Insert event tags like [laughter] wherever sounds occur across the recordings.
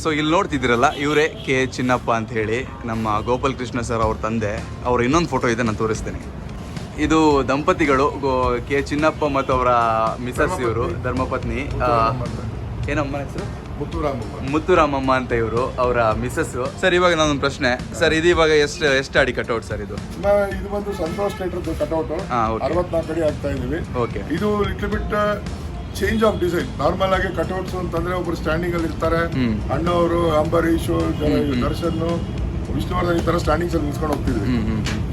So ಇಲ್ಲಿ ನೋಡ್ತಿದ್ದೀರಲ್ಲ ಇವರೇ K Chinnappa ಅಂತ ಹೇಳಿ ನಮ್ಮ ಗೋಪಾಲ್ ಕೃಷ್ಣ ಸರ್ ಅವ್ರ ತಂದೆ. ಅವ್ರ ಇನ್ನೊಂದು ಫೋಟೋ ಇದೆ ನಾನು ತೋರಿಸ್ತೇನೆ. ಇದು ದಂಪತಿಗಳು ಕೆ ಚಿನ್ನಪ್ಪ ಮತ್ತು ಅವರ ಮಿಸಸ್ ಇವರು ಧರ್ಮಪತ್ನಿ. ಏನಮ್ಮ ಹೆಸರು? ಮುತ್ತುರಾಮಮ್ಮ ಮುತ್ತುರಾಮಮ್ಮ ಅಂತ ಇವರು ಅವರ ಮಿಸಸ್ ಸರ್ ಇವಾಗ ನಾನೊಂದು ಪ್ರಶ್ನೆ. ಸರ್ ಇದು ಇವಾಗ ಎಷ್ಟು ಎಷ್ಟು ಅಡಿ ಕಟ್ಔಟ್ ಸರ್ ಇದು? ಇದು ಬಂದು ಸಂತೋಷ್ ಥಿಯೇಟರ್ ಹಾ, okay. ಅರವತ್ನಾಲ್ಕು ಅಡಿ ಆಗ್ತಾ ಇದೀವಿ ಓಕೆ ಇದು little bit change of design normal ಆಗಿ ಕಟೌಟ್ಸ್ ಅಂತಂದ್ರೆ ಒಬ್ರು ಸ್ಟ್ಯಾಂಡಿಂಗ್ ಅಲ್ಲಿ ಇರ್ತಾರೆ. ಅಣ್ಣವರು ಅಂಬರೀಶ್ ದರ್ಶನ್ ವಿಷ್ಣುವರ್ಧನ್ ಈ ತರ ಸ್ಟ್ಯಾಂಡಿಂಗ್ಸ್ ಅಲ್ಲಿ ನಿಲ್ಸ್ಕೊಂಡು ಹೋಗ್ತಿದ್ವಿ.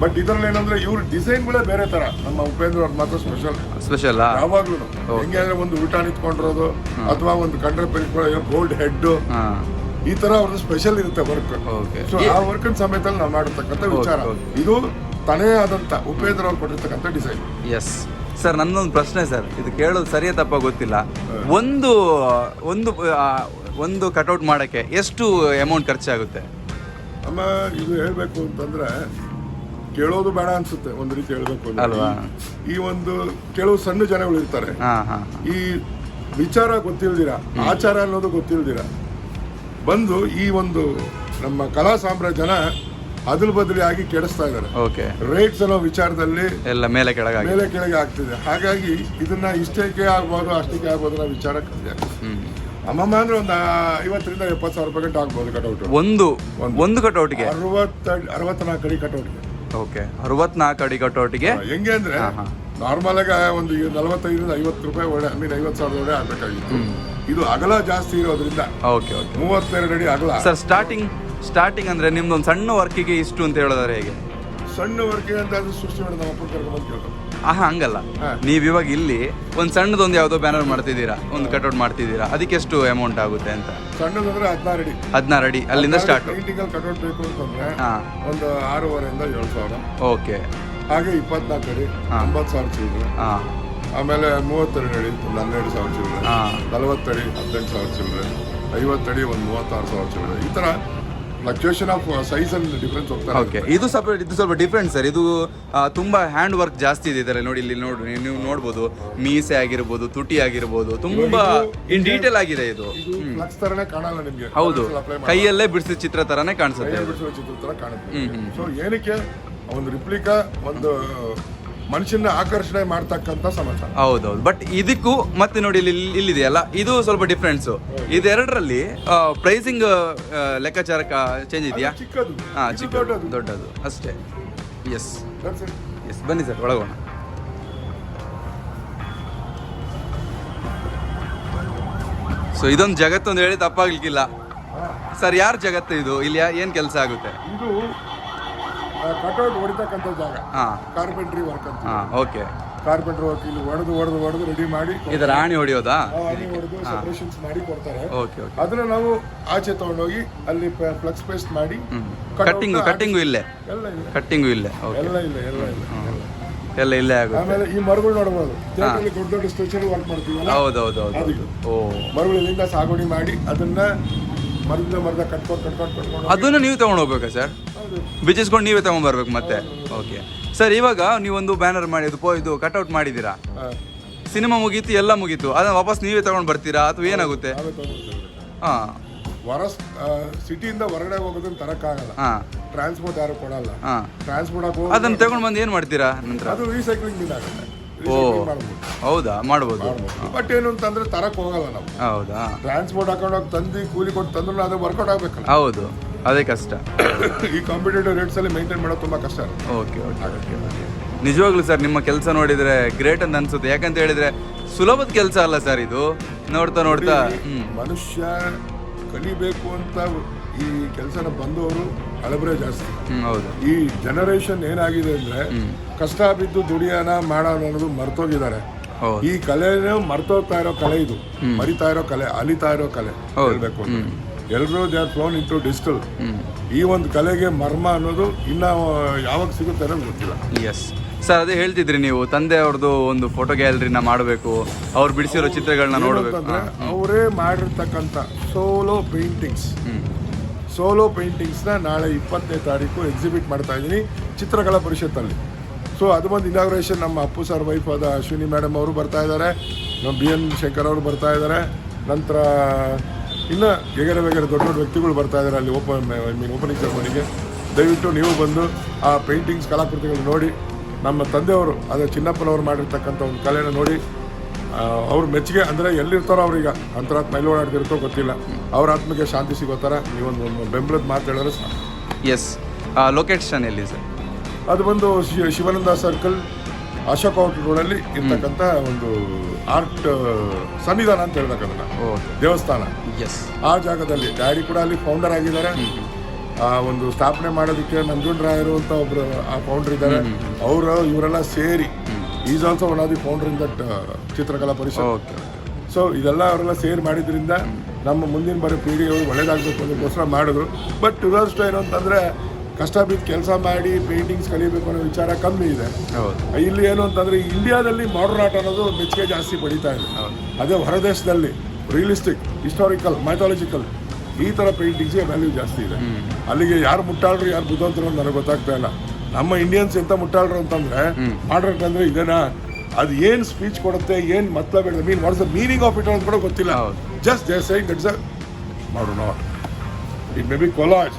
ಬಟ್ ಇದ್ರಲ್ಲಿ ಏನಂದ್ರೆ ಇವ್ರ ಡಿಸೈನ್ಗಳೇ ಬೇರೆ ತರ. ನಮ್ಮ ಉಪೇಂದ್ರ ಅವ್ರ ಮಾತ್ರ ಸ್ಪೆಷಲ್ ಸ್ಪೆಷಲ್ ಯಾವಾಗ್ಲೂ ಹೆಂಗೆ ಅಂದ್ರೆ ಒಂದು ಊಟ ನಿಂತ್ಕೊಂಡಿರೋದು ಅಥವಾ ಒಂದು ಕಂಡ್ರೆ ಬೆಳ್ಕೊಳ್ಳೋ ಗೋಲ್ಡ್ ಹೆಡ್ ಈ ತರ ಅವ್ರದ್ದು ಸ್ಪೆಷಲ್ ಇರುತ್ತೆ ವರ್ಕ್ ಸೊ ಆ ವರ್ಕ್ ಸಮೇತ ನಾವು ಮಾಡಿರ್ತಕ್ಕಂಥ ವಿಚಾರ. ಇದು ತನೇ ಆದಂತ ಉಪೇಂದ್ರ ಅವ್ರು ಕೊಟ್ಟಿರ್ತಕ್ಕಂಥ ಡಿಸೈನ್ ಎಸ್ ಸರ್ ನನ್ನೊಂದು ಪ್ರಶ್ನೆ ಸರ್ ಇದು ಕೇಳೋದು ಸರಿಯ ತಪ್ಪ ಗೊತ್ತಿಲ್ಲ. ಒಂದು ಒಂದು ಆ, ಒಂದು ಕಟೌಟ್ ಮಾಡೋಕ್ಕೆ ಎಷ್ಟು ಅಮೌಂಟ್ ಖರ್ಚಾಗುತ್ತೆ? ಅಮ್ಮ ಇದು ಹೇಳಬೇಕು ಅಂತಂದ್ರೆ ಕೇಳೋದು ಬೇಡ ಅನ್ಸುತ್ತೆ. ಒಂದು ರೀತಿ ಹೇಳಬೇಕು ಅಲ್ವಾ? ಈ ಒಂದು ಕೆಲವು ಸಣ್ಣ ಜನಗಳು ಇರ್ತಾರೆ. ಹಾಂ ಹಾಂ ಈ ವಿಚಾರ ಗೊತ್ತಿಲ್ದಿರ? ಆಚಾರ ಅನ್ನೋದು ಗೊತ್ತಿಲ್ದಿರ? ಬಂದು ಈ ಒಂದು ನಮ್ಮ ಕಲಾ ಸಾಮ್ರಾಜ್ಯನ ಅದಲ್ ಬದಲಿ ಆಗಿ ಕೆಡಿಸ್ತಾ ಇದ್ದಾರೆ. ಓಕೆ ರೇಟ್ಸ್ ಅನ್ನೋ ವಿಚಾರದಲ್ಲಿ ಎಲ್ಲ ಮೇಲೆ ಕೆಳಗಾಗಿ ಮೇಲೆ ಕೆಳಗೆ ಆಗ್ತಿದೆ. ಹಾಗಾಗಿ ಇದನ್ನ ಇಷ್ಟಕ್ಕೆ ಆಗ್ಬೋದು ಅಷ್ಟಕ್ಕೆ ಆಗ್ಬೋದು ನಾವು ವಿಚಾರ ಕಮ್ಮಿ ಆಗ್ತದೆ ಹ್ಮ್. ಅಮ್ಮಮ್ಮ ಅಂದ್ರೆ ಒಂದು ಐವತ್ತರಿಂದ ಎಪ್ಪತ್ತು ಸಾವಿರ ರೂಪಾಯಿ ಗಂಟೆ ಆಗ್ಬೋದು ಕಟೌಟ್ ಒಂದು ಒಂದು. ಕಟೌಟ್ಗೆ ಅರವತ್ತ ಅರವತ್ನಾಲ್ಕು ಅಡಿ ಕಟೌಟ್ಗೆ ಓಕೆ ಅರವತ್ನಾಲ್ಕು ಅಡಿ ಕಟೌಟ್ಗೆ ಹೆಂಗೆ ಅಂದ್ರೆ ನಾರ್ಮಲ್ ಆಗಿ ಒಂದು ನಲವತ್ತೈದರಿಂದ ಐವತ್ತು ರೂಪಾಯಿ ಒಳ್ಳೆ ಐ ಮೀನ್ ಐವತ್ತು ಸಾವಿರದ ಒಳ್ಳೆ ಆಗ್ಬೇಕಾಗಿತ್ತು. ಇದು ಅಗಲ ಜಾಸ್ತಿ ಇರೋದ್ರಿಂದ ಓಕೆ ಓಕೆ ಮೂವತ್ತೆರಡು ಅಡಿ ಅಗಲ. ಸರ್ ಸ್ಟಾರ್ಟಿಂಗ್ ಸ್ಟಾರ್ಟಿಂಗ್ ಅಂದರೆ ನಿಮ್ದೊಂದು ಸಣ್ಣ ವರ್ಕಿಗೆ ಇಷ್ಟು ಅಂತ ಹೇಳೋದಾರೆ ಹೇಗೆ? ಸಣ್ಣ ವರ್ಕಿಗೆ ಅಂತ ಅದು ಸೃಷ್ಟಿ ಮಾಡಿದ ನಮ್ಮ ಅಪ್ಪನ ಕರ್ಕೊಂಡು ಕೇಳ್ತಾರೆ ಆಹಾ ಹಂಗಲ್ಲ. ನೀವು ಇವಾಗ ಇಲ್ಲಿ ಒಂದು ಸಣ್ಣದೊಂದು ಯಾವುದೋ ಬ್ಯಾನರ್ ಮಾಡ್ತಿದ್ದೀರಾ? ಒಂದು ಕಟೌಟ್ ಮಾಡ್ತಿದ್ದೀರಾ? ಅದಕ್ಕೆ ಎಷ್ಟು ಅಮೌಂಟ್ ಆಗುತ್ತೆ ಅಂತ? ಸಣ್ಣದಂದ್ರೆ ಹದಿನಾರು ಅಡಿ. ಹದಿನಾರು ಅಡಿ ಅಲ್ಲಿಂದ ಸ್ಟಾರ್ಟ್ ಪೇಂಟಿಂಗಲ್ಲಿ ಕಟೌಟ್ ಬೇಕು ಅಂತಂದ್ರೆ ಒಂದು ಆರೂವರೆಯಿಂದ ಏಳು ಸಾವಿರ. ಓಕೆ. ಹಾಗೆ ಇಪ್ಪತ್ನಾಲ್ಕು ಅಡಿ ಒಂಬತ್ತು ಸಾವಿರ ಚಿಲ್ಲರೆ ಆಮೇಲೆ ಮೂವತ್ತೆರಡು ಅಡಿ ಒಂದು ಹನ್ನೆರಡು ಸಾವಿರ ಚಿಲ್ಲರೆ ಹಾಂ. ನಲವತ್ತಡಿ ಹದಿನೆಂಟು ಸಾವಿರ ಚಿಲ್ಲರೆ ಐವತ್ತಡಿ ಒಂದು ಮೂವತ್ತಾರು ಸಾವಿರ ಚಿಲ್ಲರೆ ಈ ಥರ ಫ್ಲಕ್ಚುಯೇಷನ್ ಆಫ್ ಸೈಜ್ ಅಲ್ಲಿ ಡಿಫ್ರೆನ್ಸ್ ಹೋಗ್ತಾರೆ ಓಕೆ ಇದು ಸ್ವಲ್ಪ ಇದು ಸ್ವಲ್ಪ ಡಿಫ್ರೆಂಟ್ ಸರ್ ಇದು ಆ, ತುಂಬಾ ಹ್ಯಾಂಡ್ ವರ್ಕ್ ಜಾಸ್ತಿ ಇದೆ ಇದರಲ್ಲಿ. ನೋಡಿ ಇಲ್ಲಿ ನೋಡಿ ನೀವು ನೋಡ್ಬೋದು. ಮೀಸೆ ಆಗಿರ್ಬೋದು ತುಟಿ ಆಗಿರ್ಬೋದು. ತುಂಬಾ ಇನ್ ಡೀಟೇಲ್ ಆಗಿದೆ ಇದು. ಇದು ಫ್ಲಕ್ಸ್ ತರನೇ ಕಾಣಲ್ಲ ನಿಮಗೆ. ಹೌದು. ಅಪ್ಲೈ ಕೈಯಲ್ಲೇ ಬಿಡಿಸಿದ ಚಿತ್ರ ತರಾನೇ ಕಾಣಿಸುತ್ತೆ ಇದು. ಬಿಡಿಸುವ ಚಿತ್ರ ತರ ಕಾಣುತ್ತೆ. ಸೊ ಏನಕ್ಕೆ? ಒಂದು ರಿಪ್ಲಿಕಾ ಒಂದು ಮನುಷ್ಯನ ಆಕರ್ಷಣೆ ಮಾಡ್ತಕ್ಕಂಥ ಸಮಸ್ಯೆ ಹೌದೌದು. ಬಟ್ ಇದಕ್ಕೂ ಮತ್ತೆ ನೋಡಿ ಇಲ್ಲಿ ಇಲ್ಲಿ- ಇಲ್ಲಿದೆಯಲ್ಲ ಇದು ಸ್ವಲ್ಪ ಡಿಫ್ರೆನ್ಸ್ ಇದೆರಡರಲ್ಲಿ ಪ್ರೈಸಿಂಗ್ ಲೆಕ್ಕಾಚಾರ ಚೇಂಜ್ ಇದೆಯಾ? ಚಿಕ್ಕದು. ಹಾ ಚಿಕ್ಕ ದೊಡ್ಡದು. ಅಷ್ಟೇ. ಎಸ್ ಎಸ್ ಬನ್ನಿ ಸರ್ ಒಳಗೋಣ. ಸೊ ಇದೊಂದು ಜಗತ್ತು ಅಂತ ಹೇಳಿ ತಪ್ಪಾಗ್ಲಿಕ್ಕಿಲ್ಲ. ಸರ್ ಯಾರ ಜಗತ್ತು ಇದು? ಇಲ್ಲಿ ಏನು ಏನ್ ಕೆಲಸ ಆಗುತ್ತೆ? ಇದು ಕಟೌಟ್ ಹೊಡಿತಕ್ಕಂಥ ಜಾಗ. ಹಾ. ಕಾರ್ಪೆಂಟ್ರಿ ವರ್ಕ್ ಅಂತ. ಹಾ ಓಕೆ ಕಾರ್ಪೆಂಟ್ರಿ ವರ್ಕ್ ಇಲ್ಲಿ ಹೊಡೆದು ಹೊಡೆದು ಹೊಡೆದು ರೆಡಿ ಮಾಡಿ ಇದರ ಆಣಿ ಹೊಡೆಯೋದಾ? ಹೊಡೆದು ಸೆಪರೇಷನ್ಸ್ ಮಾಡಿ ಕೊಡ್ತಾರೆ. ಓಕೆ ಓಕೆ ಅದನ್ನ ನಾವು ಆಚೆ ತಗೊಂಡೋಗಿ ಅಲ್ಲಿ ಫ್ಲಕ್ಸ್ ಪೇಸ್ಟ್ ಮಾಡಿ ಕಟ್ಟಿಂಗ್ ಕಟ್ಟಿಂಗು ಇಲ್ಲ? ಎಲ್ಲ ಇಲ್ಲ. ಕಟ್ಟಿಂಗು ಇಲ್ಲೇ? ಓಕೆ ಎಲ್ಲ ಇಲ್ಲ ಎಲ್ಲ ಇಲ್ಲ ಎಲ್ಲ. ಇಲ್ಲೇ. ಆಗುತ್ತೆ. ಆಮೇಲೆ ಈ ಮರಗಳು ನೋಡಬಹುದು ಥಿಯೇಟರ್ಲಿ ದೊಡ್ಡ ದೊಡ್ಡ ಸ್ಟ್ರಕ್ಚರ್ ವರ್ಕ್ ಮಾಡ್ತೀವಿ ಹೌದು ಹೌದು ಹೌದು ಓ. ಮರಗಳು ಇಲ್ಲಿಂದ ಸಾಗುವಳಿ ಮಾಡಿ ಅದನ್ನ ಮರದಿಂದ ಮರದ ಕಟ್ಕೊಂಡು ಕಟ್ಕೊಂಡು ಕಟ್ಕೊಂಡು ಅದನ್ನ ನೀವು ತಗೊಂಡು ಹೋಗ್ಬೇಕಾ ಸರ್. ಬಿಚ್ಚಿಸ್ಕೊಂಡು ನೀವೇ ತಗೊಂಡ್ಬರ್ಬೇಕು ಮತ್ತೆ. ಓಕೆ ಸರ್ ಇವಾಗ ನೀವೊಂದು ಬ್ಯಾನರ್ ಮಾಡಿ ಪೋ ಇದು ಕಟ್ಔಟ್ ಮಾಡಿದ್ದೀರಾ ಸಿನಿಮಾ ಮುಗೀತು ಎಲ್ಲ ಮುಗೀತು. ಅದನ್ನ ವಾಪಸ್ ನೀವೇ ತಗೊಂಡು ಬರ್ತೀರಾ ಅಥವಾ ಏನಾಗುತ್ತೆ. ಹಾಂ. ಹೊರ ಸಿಟಿಯಿಂದ ಹೊರಗಡೆ ಹೋಗೋದನ್ನ ತರಕ್ಕಾಗಲ್ಲ. ಹಾಂ. ಟ್ರಾನ್ಸ್ಪೋರ್ಟ್ ಯಾರು ಕೊಡಲ್ಲ. ಹಾಂ. ಟ್ರಾನ್ಸ್ಪೋರ್ಟ್ ಹಾಕೋ ಅದನ್ನ ತಗೊಂಡು ಬಂದು ಏನು ಮಾಡ್ತೀರಾ ನಂತರ? ಅದು ರೀಸೈಕ್ಲಿಂಗ್ ಬಿಲ್ ಆಗುತ್ತೆ. ಓ. ಹೌದಾ? ಮಾಡ್ಬೋದು. ಮಾಡ್ಬೋದು. ಬಟ್ ಏನು ಅಂತಂದ್ರೆ ತರಕ್ ಹೋಗಲ್ಲ ನಾವು. ಹೌದಾ? ಟ್ರಾನ್ಸ್ಪೋರ್ಟ್ ಹಾಕೊಂಡು ಹೋಗಿ ತಂದು ಕೂಲಿ ಕೊಟ್ಟು ತಂದ್ರು ಅದು ವರ್ಕೌಟ್ ಆಗ್ಬೇಕಲ್ಲ. ಹೌದು. ಅದೇ ಕಷ್ಟ. [coughs] ಈ ಕಾಂಪಿಟೇಟಿವ್ ರೇಟ್ಸ್ ಅಲ್ಲಿ ಮೇಂಟೈನ್ ಮಾಡೋದು ತುಂಬಾ ಕಷ್ಟ ಓಕೆ ಓಕೆ ಓಕೆ ನಿಜವಾಗ್ಲೂ ಸರ್ ನಿಮ್ಮ ಕೆಲಸ ನೋಡಿದ್ರೆ ಗ್ರೇಟ್ ಅಂತ ಅನ್ಸುತ್ತೆ. ಯಾಕಂತ ಹೇಳಿದ್ರೆ ಸುಲಭದ ಕೆಲಸ ಅಲ್ಲ ಸರ್ ಇದು. ನೋಡ್ತಾ ನೋಡ್ತಾ ಮನುಷ್ಯ ಕಲಿಬೇಕು ಅಂತ ಈ ಕೆಲಸನ ಬಂದವರು ಹಳಬರೇ ಜಾಸ್ತಿ. ಹೌದು. ಈ ಜನರೇಷನ್ ಏನಾಗಿದೆ ಅಂದ್ರೆ ಕಷ್ಟ ಬಿದ್ದು ದುಡಿಯೋಣ ಮಾಡೋಣ ಅನ್ನೋದು ಮರ್ತೋಗಿದ್ದಾರೆ. ಹೌದು. ಈ ಕಲೆನೇ ಮರ್ತೋಗ್ತಾ ಇರೋ ಕಲೆ ಇದು. ಮರಿತಾ ಇರೋ ಕಲೆ ಅಲಿತಾ ಇರೋ ಕಲೆ. ಹೌದು. ಹೇಳ್ಬೇಕು ಅಂದ್ರೆ ಎಲ್ಲರೂ they are flown into digital ಈ ಒಂದು ಕಲೆಗೆ ಮರ್ಮ ಅನ್ನೋದು ಇನ್ನೂ ಯಾವಾಗ ಸಿಗುತ್ತೆ ಅನ್ನೋದು ಗೊತ್ತಿಲ್ಲ. ಎಸ್ ಸರ್ ಅದೇ ಹೇಳ್ತಿದ್ರಿ ನೀವು ತಂದೆ ಅವ್ರದ್ದು ಒಂದು ಫೋಟೋ ಗ್ಯಾಲರಿನ ಮಾಡಬೇಕು ಅವ್ರು ಬಿಡಿಸಿರೋ ಚಿತ್ರಗಳನ್ನ ನೋಡಬೇಕು. ಅವರೇ ಮಾಡಿರ್ತಕ್ಕಂಥ ಸೋಲೋ ಪೇಂಟಿಂಗ್ಸ್ ಸೋಲೋ ಪೇಂಟಿಂಗ್ಸ್ನ ನಾಳೆ ಇಪ್ಪತ್ತನೇ ತಾರೀಕು ಎಕ್ಸಿಬಿಟ್ ಮಾಡ್ತಾ ಇದ್ದೀನಿ ಚಿತ್ರಕಲಾ ಪರಿಷತ್ತಲ್ಲಿ. ಸೊ ಅದು ಬಂದು ಇನಾಗ್ರೇಷನ್ ನಮ್ಮ ಅಪ್ಪು ಸರ್ ವೈಫ್ ಆದ ಅಶ್ವಿನಿ ಮೇಡಮ್ ಅವರು ಬರ್ತಾ ಇದ್ದಾರೆ ನಮ್ಮ ಬಿ ಎನ್ ಶಂಕರ್ ಅವರು ಬರ್ತಾ ಇದ್ದಾರೆ. ನಂತರ ಇನ್ನು ಬೇಗರೆ ಬೇಗರೆ ದೊಡ್ಡ ದೊಡ್ಡ ವ್ಯಕ್ತಿಗಳು ಬರ್ತಾ ಇದ್ದಾರೆ ಅಲ್ಲಿ ಓಪನ್ ಐ ಮೀನ್ ಓಪನಿಂಗ್ ಸೆರೆಮನಿಗೆ ದಯವಿಟ್ಟು ನೀವು ಬಂದು ಆ ಪೇಂಟಿಂಗ್ಸ್ ಕಲಾಕೃತಿಗಳು ನೋಡಿ ನಮ್ಮ ತಂದೆಯವರು ಅದೇ ಚಿನ್ನಪ್ಪನವರು ಮಾಡಿರ್ತಕ್ಕಂಥ ಒಂದು ಕಲೆನ ನೋಡಿ ಅವ್ರ ಮೆಚ್ಚುಗೆ ಅಂದರೆ ಎಲ್ಲಿರ್ತಾರೋ ಅವ್ರೀಗ ಅಂತರಾತ್ಮ ಎಲ್ಲಿ ಓಡಾಡ್ತಿರ್ತೋ ಗೊತ್ತಿಲ್ಲ. ಅವ್ರ ಆತ್ಮಕ್ಕೆ ಶಾಂತಿ ಸಿಗೋ ಥರ ನೀವೊಂದು ಒಂದು ಬೆಂಬಲದ ಮಾತು ಹೇಳಿದ್ರೆ ಸಾಕು. ಎಸ್ ಲೊಕೇಶನ್ ಎಲ್ಲಿ ಸರ್? ಅದು ಬಂದು ಶಿವಾನಂದ ಸರ್ಕಲ್ ಅಶೋಕ್ ಹೋಟೆಲ್ಗಳಲ್ಲಿ ಇರ್ತಕ್ಕಂಥ ಒಂದು ಆರ್ಟ್ ಸನ್ನಿಧಾನ ಅಂತ ಹೇಳ್ತಕ್ಕಂಥ ಅದನ್ನ ದೇವಸ್ಥಾನ. ಎಸ್ ಆ ಜಾಗದಲ್ಲಿ ಡ್ಯಾಡಿ ಕೂಡ ಅಲ್ಲಿ ಫೌಂಡರ್ ಆಗಿದ್ದಾರೆ. ಆ ಒಂದು ಸ್ಥಾಪನೆ ಮಾಡೋದಕ್ಕೆ ನಂಜುಂಡರಾಯರು ಅಂತ ಒಬ್ರು ಆ ಫೌಂಡರ್ ಇದ್ದಾರೆ. ಅವರು ಇವರೆಲ್ಲ ಸೇರಿ is also one of the founder in that Chitrakala ಪರಿಸರ ಸೊ ಇದೆಲ್ಲ ಅವರೆಲ್ಲ ಸೇರ್ ಮಾಡಿದ್ರಿಂದ ನಮ್ಮ ಮುಂದಿನ ಬರೋ ಪೀಳಿಗೆಯವರು ಒಳ್ಳೇದಾಗಬೇಕು ಅನ್ನೋದಕ್ಕೋಸ್ಕರ ಮಾಡಿದ್ರು. ಬಟ್ ದುರದೃಷ್ಟ ಏನು ಅಂತಂದರೆ ಕಷ್ಟ ಬಿದ್ದು ಕೆಲಸ ಮಾಡಿ ಪೇಂಟಿಂಗ್ಸ್ ಕಲಿಬೇಕು ಅನ್ನೋ ವಿಚಾರ ಕಮ್ಮಿ ಇದೆ. ಹೌದು. ಇಲ್ಲಿ ಏನು ಅಂತಂದರೆ ಇಂಡಿಯಾದಲ್ಲಿ ಮಾಡರ್ನ್ ಆರ್ಟ್ ಅನ್ನೋದು ಮೆಚ್ಚುಗೆ ಜಾಸ್ತಿ ಪಡಿತಾ ಇದೆ. ಅದೇ ಹೊರದೇಶದಲ್ಲಿ ರಿಯಲಿಸ್ಟಿಕ್ ಹಿಸ್ಟಾರಿಕಲ್ ಮೈಥಾಲಜಿಕಲ್ ಈ ಥರ ಪೇಂಟಿಂಗ್ಸ್ಗೆ ವ್ಯಾಲ್ಯೂ ಜಾಸ್ತಿ ಇದೆ. ಅಲ್ಲಿಗೆ ಯಾರು ಮುಟ್ಟಾಳ್ರು ಯಾರು ಬುದ್ಧಂತರು ಅಂತ ನನಗೆ ಗೊತ್ತಾಗ್ತಾ ಇಲ್ಲ. ನಮ್ಮ ಇಂಡಿಯನ್ಸ್ ಎಂತ ಮುಟ್ಟಾಳ್ರು ಅಂತಂದ್ರೆ ಮಾಡರ್ನ್ ಅಂದ್ರೆ ಇದನ್ನ ಅದು ಏನು ಸ್ಪೀಚ್ ಕೊಡುತ್ತೆ ಏನು ಮತ್ತಲ ಬೇಡ mean what's the meaning of it ಅಂತ ಕೂಡ ಗೊತ್ತಿಲ್ಲ. Just they saying that's a ಮಾಡೋಣ it may be collage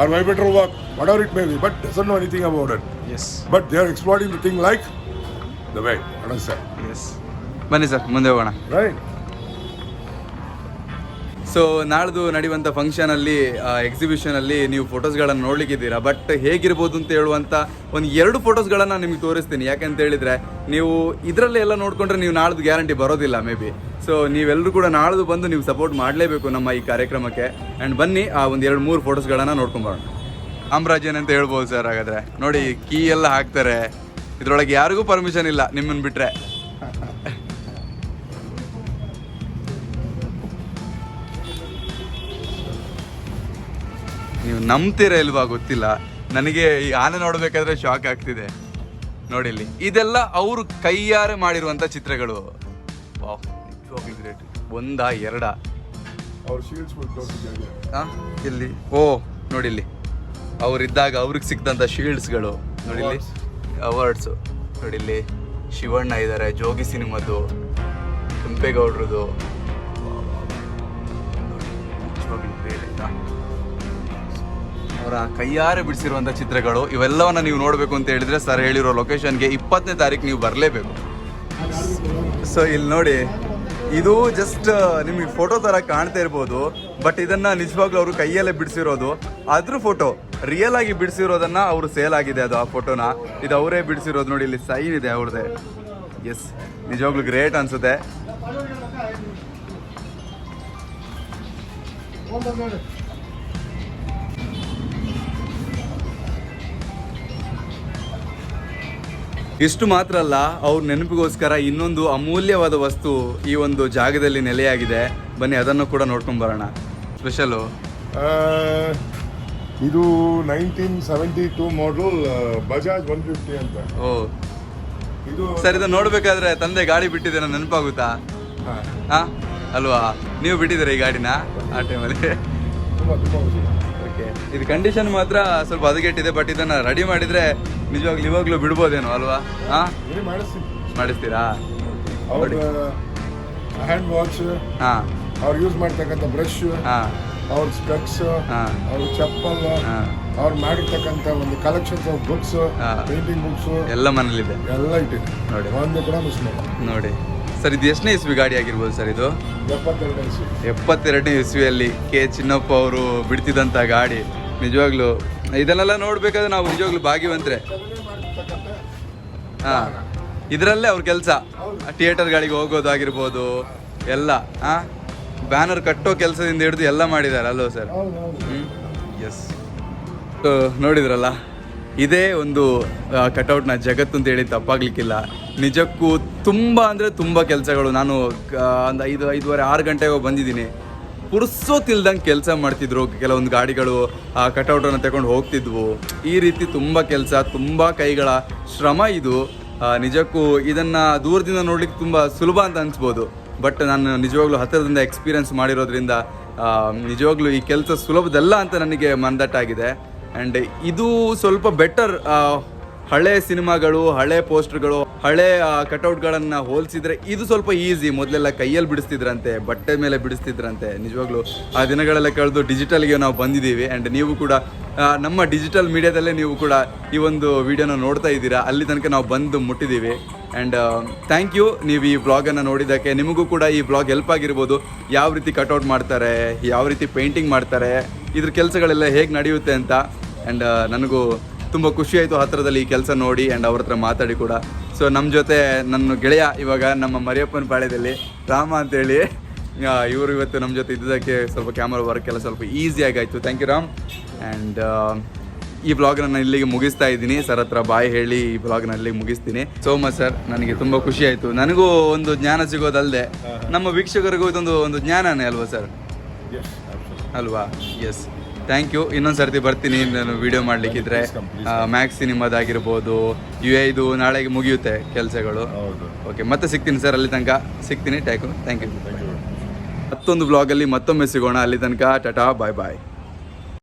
are why better work ever it may be but doesn't know anything about it yes but they are exploring the thing like the way understand yes ಬನ್ನಿ sir ಮುಂದೆ ಹೋಗೋಣ. Right so ನಾಳ್ದು ನಡೆಯುವಂಥ ಫಂಕ್ಷನಲ್ಲಿ ಎಕ್ಸಿಬಿಷನಲ್ಲಿ ನೀವು ಫೋಟೋಸ್ಗಳನ್ನು ನೋಡ್ಲಿಕ್ಕಿದ್ದೀರಾ? But ಹೇಗಿರ್ಬೋದು ಅಂತ ಹೇಳುವಂಥ ಒಂದು ಎರಡು ಫೋಟೋಸ್ಗಳನ್ನು ನಿಮಗೆ ತೋರಿಸ್ತೀನಿ. ಯಾಕಂತ ಹೇಳಿದ್ರೆ ನೀವು ಇದರಲ್ಲೇ ಎಲ್ಲ ನೋಡಿಕೊಂಡ್ರೆ ನೀವು ನಾಳ್ದು ಗ್ಯಾರಂಟಿ ಬರೋದಿಲ್ಲ ಮೇ ಬಿ ಸೊ ನೀವೆಲ್ಲರೂ ಕೂಡ ನಾಳ್ದು ಬಂದು ನೀವು ಸಪೋರ್ಟ್ ಮಾಡಲೇಬೇಕು ನಮ್ಮ ಈ ಕಾರ್ಯಕ್ರಮಕ್ಕೆ. ಆ್ಯಂಡ್ ಬನ್ನಿ ಆ ಒಂದು ಎರಡು ಮೂರು ಫೋಟೋಸ್ಗಳನ್ನು ನೋಡ್ಕೊಂಬರೋಣ ಸಾಮ್ರಾಜ್ಯನ್ ಅಂತ ಹೇಳ್ಬೋದು ಸರ್ ಹಾಗಾದ್ರೆ. ನೋಡಿ ಕೀ ಎಲ್ಲ ಹಾಕ್ತಾರೆ. ಇದರೊಳಗೆ ಯಾರಿಗೂ ಪರ್ಮಿಷನ್ ಇಲ್ಲ ನಿಮ್ಮನ್ನು ಬಿಟ್ರೆ. ನೀವು ನಂಬ್ತೀರಾ ಇಲ್ವಾ ಗೊತ್ತಿಲ್ಲ. ನನಗೆ ಈ ಆನೆ ನೋಡಬೇಕಾದ್ರೆ ಶಾಕ್ ಆಗ್ತಿದೆ. ನೋಡಿ ಇಲ್ಲಿ ಇದೆಲ್ಲ ಅವರು ಕೈಯಾರೆ ಮಾಡಿರುವಂತ ಚಿತ್ರಗಳು. ಒಂದ ಎರಡ? ಇಲ್ಲಿ ಓ ನೋಡಿ ಇಲ್ಲಿ ಅವರಿದ್ದಾಗ ಅವ್ರಿಗೆ ಸಿಕ್ಕಿದಂಥ ಶೀಲ್ಡ್ಸ್ಗಳು ನೋಡಿ ಇಲ್ಲಿ. ಅವಾರ್ಡ್ಸು ನೋಡಿ ಇಲ್ಲಿ ಶಿವಣ್ಣ ಇದ್ದಾರೆ ಜೋಗಿ ಸಿನಿಮಾದು ಕೆಂಪೇಗೌಡ್ರದು ಅವರ ಕೈಯಾರೆ ಬಿಡಿಸಿರುವಂಥ ಚಿತ್ರಗಳು ಇವೆಲ್ಲವನ್ನ ನೀವು ನೋಡಬೇಕು ಅಂತ ಹೇಳಿದ್ರೆ ಸರ್ ಹೇಳಿರೋ ಲೊಕೇಶನ್ಗೆ ಇಪ್ಪತ್ತನೇ ತಾರೀಕು ನೀವು ಬರಲೇಬೇಕು. ಸೊ ಇಲ್ಲಿ ನೋಡಿ. ಇದು ಜಸ್ಟ್ ನಿಮಗೆ ಫೋಟೋ ತರ ಕಾಣ್ತಾ ಇರ್ಬೋದು ಬಟ್ ಇದನ್ನ ನಿಜವಾಗ್ಲೂ ಅವರು ಕೈಯಲ್ಲೇ ಬಿಡಿಸಿರೋದು. ಅದ್ರ ಫೋಟೋ ರಿಯಲ್ ಆಗಿ ಬಿಡಿಸಿರೋದನ್ನ ಅವರು ಸೇಲ್ ಆಗಿದೆ ಅದು ಆ ಫೋಟೋನ ಇದು ಅವರೇ ಬಿಡಿಸಿರೋದು ನೋಡಿ, ಇಲ್ಲಿ ಸೈನ್ ಇದೆ ಅವ್ರದ್ದೇ ಎಸ್ ನಿಜವಾಗ್ಲೂ ಗ್ರೇಟ್ ಅನ್ಸುತ್ತೆ. ಇಷ್ಟು ಮಾತ್ರ ಅಲ್ಲ ಅವ್ರ ನೆನಪಿಗೋಸ್ಕರ ಇನ್ನೊಂದು ಅಮೂಲ್ಯವಾದ ವಸ್ತು ಈ ಒಂದು ಜಾಗದಲ್ಲಿ ನೆಲೆಯಾಗಿದೆ. ಬನ್ನಿ ಅದನ್ನು ಕೂಡ ನೋಡ್ಕೊಂಡ್ ಬರೋಣ. ಸ್ಪೆಷಲು? ಇದು nineteen seventy two model Bajaj one fifty ಅಂತ. ಓ. ಇದು ಸರ್ ಇದು ನೋಡ್ಬೇಕಾದ್ರೆ ತಂದೆ ಗಾಡಿ ಬಿಟ್ಟಿದ್ದೀರ ನೆನಪಾಗುತ್ತಾ? ಹಾಂ. ಅಲ್ವಾ? ನೀವು ಬಿಟ್ಟಿದ್ದೀರಾ ಈ ಗಾಡಿನ? ಆ ಟೈಮಲ್ಲಿ ತುಂಬ ತುಂಬ ಇದು ಕಂಡೀಷನ್ ಮಾತ್ರ ಸ್ವಲ್ಪ ಹದಗೆಟ್ಟಿದೆ ಬಟ್ ಇದನ್ನ ರೆಡಿ ಮಾಡಿದ್ರೆ ನಿಜವಾಗ್ಲೂ ಇವಾಗ್ಲೂ ಬಿಡ್ಬೋದೇನೋ ಅಲ್ವಾ? ಹಾ? ಮಾಡಿಸ್ತೀರಾ? ಹ್ಯಾಂಡ್ ವಾಚ್ ಹಾ. ಅವ್ರು ಯೂಸ್ ಮಾಡ್ತಕ್ಕಂಥ ಬ್ರಷ್ ಹಾ. ಅವ್ರ ಸ್ಪೆಕ್ಸ್ ಅವ್ರ ಚಪ್ಪಲ್ ಅವ್ರು ಮಾಡಿರ್ತಕ್ಕಂಥ ಒಂದು collections of books. Painting books ಎಲ್ಲ ಮನೇಲಿದೆ. ಎಲ್ಲ ಇಟ್ಟಿದೆ ನೋಡಿ. ಒಂದು ಕೂಡ ಮಿಸ್ ಮಾಡಿ ನೋಡಿ. ಸರ್ ಇದು ಎಷ್ಟನೇ ಇಸ್ವಿ ಗಾಡಿ ಆಗಿರ್ಬೋದು ಸರ್ ಇದು? ಎಪ್ಪತ್ತೆರಡು ಇಸ್ವಿ. ಎಪ್ಪತ್ತೆರಡನೇ ಇಸ್ವಿಯಲ್ಲಿ ಕೆ ಚಿನ್ನಪ್ಪ ಅವರು ಬಿಡ್ತಿದ್ದಂಥ ಗಾಡಿ. ನಿಜವಾಗ್ಲೂ, ಇದನ್ನೆಲ್ಲ ನೋಡ್ಬೇಕಾದ್ರೆ ನಾವು ನಿಜವಾಗ್ಲು ಭಾಗ್ಯವಂತ್ರೆ. ಹಾ, ಇದರಲ್ಲೇ ಅವ್ರ ಕೆಲಸ. ಥಿಯೇಟರ್ಗಳಿಗೆ ಹೋಗೋದಾಗಿರ್ಬೋದು ಎಲ್ಲ ಹಾ ಬ್ಯಾನರ್ ಕಟ್ಟೋ ಕೆಲಸದಿಂದ ಹಿಡಿದು ಎಲ್ಲ ಮಾಡಿದ್ದಾರೆ ಅಲ್ವ ಸರ್ ಎಸ್ ನೋಡಿದ್ರಲ್ಲ, ಇದೇ ಒಂದು ಕಟೌಟ್ನ ಜಗತ್ತು ಅಂತ ಹೇಳಿ ತಪ್ಪಾಗ್ಲಿಕ್ಕಿಲ್ಲ. ನಿಜಕ್ಕೂ ತುಂಬ ಅಂದರೆ ತುಂಬ ಕೆಲಸಗಳು. ನಾನು ಒಂದು ಐದು, ಐದುವರೆ, ಆರು ಗಂಟೆಗೆ ಬಂದಿದ್ದೀನಿ. ಪುರ್ಸೋತಿಲ್ದಂಗೆ ಕೆಲಸ ಮಾಡ್ತಿದ್ರು. ಕೆಲವೊಂದು ಗಾಡಿಗಳು, ಆ ಕಟೌಟನ್ನು ತಗೊಂಡು ಹೋಗ್ತಿದ್ವು. ಈ ರೀತಿ ತುಂಬ ಕೆಲಸ, ತುಂಬ ಕೈಗಳ ಶ್ರಮ ಇದು. ನಿಜಕ್ಕೂ ಇದನ್ನು ದೂರದಿಂದ ನೋಡ್ಲಿಕ್ಕೆ ತುಂಬ ಸುಲಭ ಅಂತ ಅನಿಸ್ಬೋದು. ಬಟ್ ನಾನು ನಿಜವಾಗ್ಲೂ ಹತ್ತಿರದಿಂದ ಎಕ್ಸ್ಪೀರಿಯನ್ಸ್ ಮಾಡಿರೋದ್ರಿಂದ ನಿಜವಾಗ್ಲೂ ಈ ಕೆಲಸ ಸುಲಭದಲ್ಲ ಅಂತ ನನಗೆ ಮನದಟ್ಟಾಗಿದೆ ಆ್ಯಂಡ್ ಇದು ಸ್ವಲ್ಪ ಬೆಟರ್ ಹಳೆ ಸಿನಿಮಾಗಳು, ಹಳೆ ಪೋಸ್ಟರ್ಗಳು, ಹಳೆ ಕಟೌಟ್ಗಳನ್ನು ಹೋಲಿಸಿದ್ರೆ ಇದು ಸ್ವಲ್ಪ ಈಸಿ. ಮೊದಲೆಲ್ಲ ಕೈಯಲ್ಲಿ ಬಿಡಿಸ್ತಿದ್ರಂತೆ, ಬಟ್ಟೆ ಮೇಲೆ ಬಿಡಿಸ್ತಿದ್ರಂತೆ. ನಿಜವಾಗ್ಲೂ ಆ ದಿನಗಳೆಲ್ಲ ಕಳೆದು ಡಿಜಿಟಲ್ಗೆ ನಾವು ಬಂದಿದ್ದೀವಿ. ಆ್ಯಂಡ್ ನೀವು ಕೂಡ ನಮ್ಮ ಡಿಜಿಟಲ್ ಮೀಡಿಯಾದಲ್ಲೇ ನೀವು ಕೂಡ ಈ ಒಂದು ವಿಡಿಯೋನ ನೋಡ್ತಾ ಇದ್ದೀರಾ. ಅಲ್ಲಿ ತನಕ ನಾವು ಬಂದು ಮುಟ್ಟಿದ್ದೀವಿ. ಆ್ಯಂಡ್ ಥ್ಯಾಂಕ್ ಯು ನೀವು ಈ ವ್ಲಾಗನ್ನು ನೋಡಿದ್ದಕ್ಕೆ ನಿಮಗೂ ಕೂಡ ಈ ವ್ಲಾಗ್ ಹೆಲ್ಪ್ ಆಗಿರ್ಬೋದು. ಯಾವ ರೀತಿ ಕಟ್ಔಟ್ ಮಾಡ್ತಾರೆ, ಯಾವ ರೀತಿ ಪೇಂಟಿಂಗ್ ಮಾಡ್ತಾರೆ, ಇದ್ರ ಕೆಲಸಗಳೆಲ್ಲ ಹೇಗೆ ನಡೆಯುತ್ತೆ ಅಂತ. ಆ್ಯಂಡ್ ನನಗೂ ತುಂಬ ಖುಷಿ ಆಯಿತು ಹತ್ತಿರದಲ್ಲಿ ಈ ಕೆಲಸ ನೋಡಿ ಆ್ಯಂಡ್ ಅವ್ರ ಹತ್ರ ಮಾತಾಡಿ ಕೂಡ. ಸೊ ನಮ್ಮ ಜೊತೆ ನನ್ನ ಗೆಳೆಯ ಇವಾಗ ನಮ್ಮ ಮರಿಯಪ್ಪನ ಪಾಳ್ಯದಲ್ಲಿ ರಾಮ ಅಂತೇಳಿ. ಇವರು ಇವತ್ತು ನಮ್ಮ ಜೊತೆ ಇದ್ದಕ್ಕೆ ಸ್ವಲ್ಪ ಕ್ಯಾಮ್ರಾ ವರ್ಕ್ ಎಲ್ಲ ಸ್ವಲ್ಪ ಈಸಿಯಾಗಿ ಆಯಿತು ಥ್ಯಾಂಕ್ ಯು ರಾಮ್. ಆ್ಯಂಡ್ ಈ ಬ್ಲಾಗ್ನ ನಾನು ಇಲ್ಲಿಗೆ ಮುಗಿಸ್ತಾ ಇದ್ದೀನಿ. ಸರ್ ಹತ್ರ ಬಾಯ್ ಹೇಳಿ ಈ ಬ್ಲಾಗ್ನ ಇಲ್ಲಿಗೆ ಮುಗಿಸ್ತೀನಿ. ಸೋ ಮಚ್ ಸರ್ ನನಗೆ ತುಂಬ ಖುಷಿ ಆಯಿತು. ನನಗೂ ಒಂದು ಜ್ಞಾನ ಸಿಗೋದಲ್ಲದೆ ನಮ್ಮ ವೀಕ್ಷಕರಿಗೂ ಇದೊಂದು ಒಂದು ಜ್ಞಾನನೇ ಅಲ್ವಾ ಸರ್. ಅಲ್ವಾ? ಎಸ್ ಥ್ಯಾಂಕ್ ಯು ಇನ್ನೊಂದು ಸರ್ತಿ ಬರ್ತೀನಿ ನಾನು ವಿಡಿಯೋ ಮಾಡಲಿಕ್ಕಿದ್ರೆ. ಮ್ಯಾಕ್ಸ್ ಸಿನಿಮಾದಾಗಿರ್ಬೋದು ಯು ಐದು ನಾಳೆಗೆ ಮುಗಿಯುತ್ತೆ ಕೆಲಸಗಳು. ಓಕೆ ಮತ್ತೆ ಸಿಗ್ತೀನಿ ಸರ್ ಅಲ್ಲಿ ತನಕ. ಸಿಗ್ತೀನಿ ಟ್ಯಾಕು ಥ್ಯಾಂಕ್ ಯು ಮತ್ತೊಂದು ಬ್ಲಾಗಲ್ಲಿ ಮತ್ತೊಮ್ಮೆ ಸಿಗೋಣ. ಅಲ್ಲಿ ತನಕ ಟಟಾ ಬಾಯ್ ಬಾಯ್